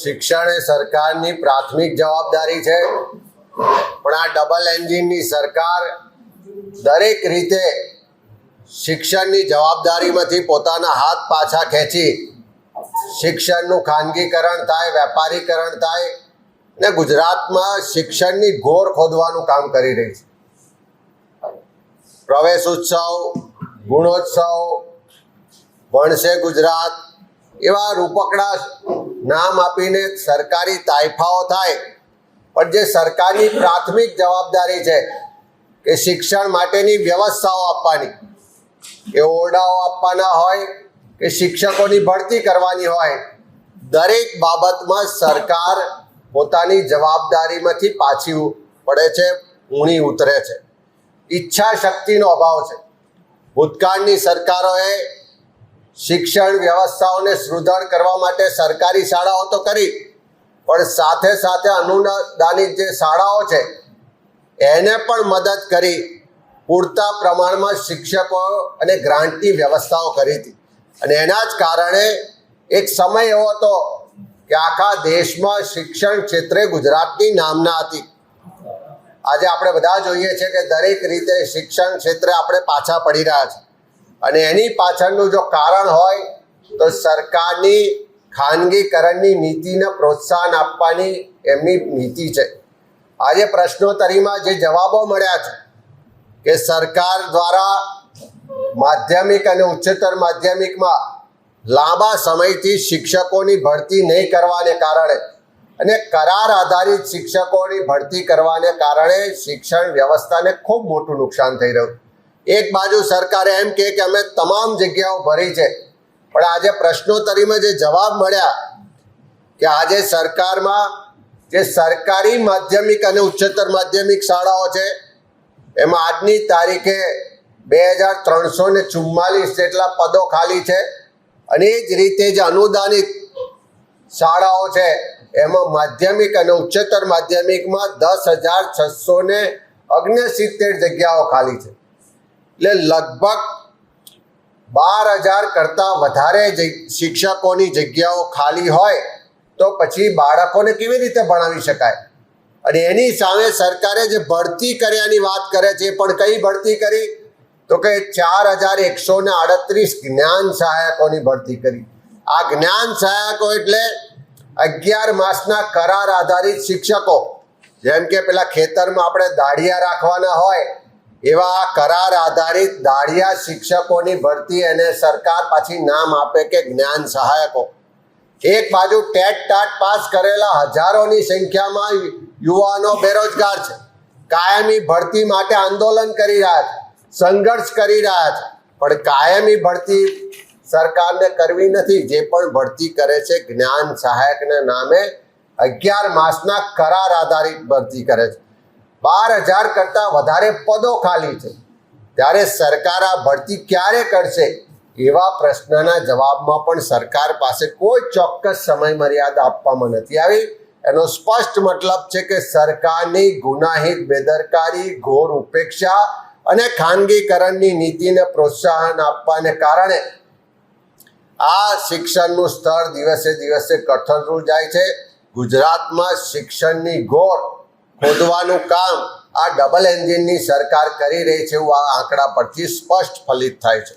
શિક્ષણ એ સરકારની પ્રાથમિક જવાબદારી છે. પણ આ ડબલ એન્જિનની સરકાર દરેક રીતે શિક્ષણની જવાબદારીમાંથી પોતાના હાથ પાછા ખેંચી શિક્ષણનું ખાનગીકરણ થાય, વેપારીકરણ થાય ને ગુજરાતમાં શિક્ષણની ઘોર ખોદવાનું કામ કરી રહી છે. પ્રવેશ ઉત્સવ ગુણોત્સવ ભણશે ગુજરાત એવા રૂપકડા નામ આપીને સરકારી તાયફાઓ થાય. પણ જે સરકારની પ્રાથમિક જવાબદારી છે કે શિક્ષણ માટેની વ્યવસ્થાઓ આપવાની. કે ઓરડાઓ આપવાના હોય, કે શિક્ષકોની ભરતી કરવાની હોય. દરેક બાબતમાં સરકાર પોતાની જવાબદારીમાંથી પાછી પડે છે, ઊણી ઉતરે છે. ઈચ્છા શક્તિનો અભાવ છે. ભૂતકાળની સરકારોએ શિક્ષણ વ્યવસ્થાઓને સુદૃઢ કરવા માટે સરકારી શાળાઓ તો કરી, પણ સાથે સાથે અનુદાનિત જે શાળાઓ છે, એને પણ મદદ કરી, પૂરતા પ્રમાણમાં શિક્ષકો અને ગ્રાન્ટની વ્યવસ્થાઓ કરી હતી. અને એના જ કારણે એક સમય એવો હતો કે આખા દેશમાં શિક્ષણ ક્ષેત્રે ગુજરાતની નામના હતી. આજે આપણે બધા જોઈએ છે કે દરેક રીતે શિક્ષણ ક્ષેત્રે આપણે પાછા પડી રહ્યા છે અને એની પાછળનું જો કારણ હોય, તો સરકારની ખાનગીકરણની નીતિને પ્રોત્સાહન આપવાની એમની નીતિ છે. આજે પ્રશ્નોત્તરીમાં જે જવાબો મળ્યા છે કે સરકાર દ્વારા માધ્યમિક અને ઉચ્ચતર માધ્યમિકમાં લાંબા સમયથી શિક્ષકોની ભરતી નહીં કરવાને કારણે અને કરાર આધારિત શિક્ષકોની ભરતી કરવાને કારણે શિક્ષણ વ્યવસ્થાને ખૂબ મોટું નુકસાન થઈ રહ્યું. એક બાજુ સરકારે એમ કે અમે તમામ જગ્યાઓ ભરી છે. પણ આજે પ્રશ્નોત્તરીમાં જે જવાબ મળ્યા કે આજે સરકારમાં જે સરકારી માધ્યમિક અને ઉચ્ચતર માધ્યમિક શાળાઓ છે, એમાં આજની તારીખે બે હજાર ત્રણસો ને ચુમ્માલીસ જેટલા પદો ખાલી છે અને એ જ રીતે જે અનુદાનિત શાળાઓ છે, એમાં માધ્યમિક અને ઉચ્ચતર માધ્યમિકમાં દસ હજાર છસો ને ઓગણસિત્તેર જગ્યાઓ ખાલી છે. એટલે લગભગ બાર હજાર કરતાં વધારે શિક્ષકોની જગ્યાઓ ખાલી હોય તો પછી બાળકોને કેવી રીતે ભણાવી શકાય? અને એની સામે સરકારે જે ભરતી કર્યાની વાત કરે છે પણ કઈ ભરતી કરી? તો કે ચાર હજાર એકસો ને આડત્રીસ જ્ઞાન સહાયકોની ભરતી કરી. આ જ્ઞાન સહાયકો એટલે અગિયાર માસના કરાર આધારિત શિક્ષકો. જેમ કે પેલા ખેતરમાં આપણે દાડિયા રાખવાના હોય એવા કરાર આધારિત દાળિયા શિક્ષકોની ભરતી એને સરકાર પાછી નામ આપે કે જ્ઞાન સહાયકો. એક બાજુ ટેટ ટાટ પાસ કરેલા હજારોની સંખ્યામાં યુવાનો બેરોજગાર છે. કાયમી ભરતી માટે આંદોલન કરી રહ્યા છે. સંઘર્ષ કરી રહ્યા છે. પણ કાયમી ભરતી સરકારને કરવી નથી. જે પણ ભરતી કરે છે જ્ઞાન સહાયકના નામે અગિયાર માસના કરાર આધારિત ભરતી કરે છે. બાર હજાર કરતાં વધારે પદો ખાલી છે. ત્યારે સરકાર આ ભરતી ક્યારે કરશે? એવા પ્રશ્નના જવાબમાં પણ સરકાર પાસે કોઈ ચોક્કસ સમય મર્યાદા આપવામાં નથી આવી. એનો સ્પષ્ટ મતલબ છે કે સરકારની ગુનાહિત, બેદરકારી, ઘોર ઉપેક્ષા અને ખાનગીકરણની નીતિને પ્રોત્સાહન આપવાને કારણે આ શિક્ષણનું સ્તર દિવસે દિવસે કઠોરતું જાય છે. ગુજરાતમાં શિક્ષણની ઘોર ખોદવાનું કામ આ ડબલ એન્જિનની સરકાર કરી રહી છે એવું આ આંકડા પરથી સ્પષ્ટ ફલિત થાય છે.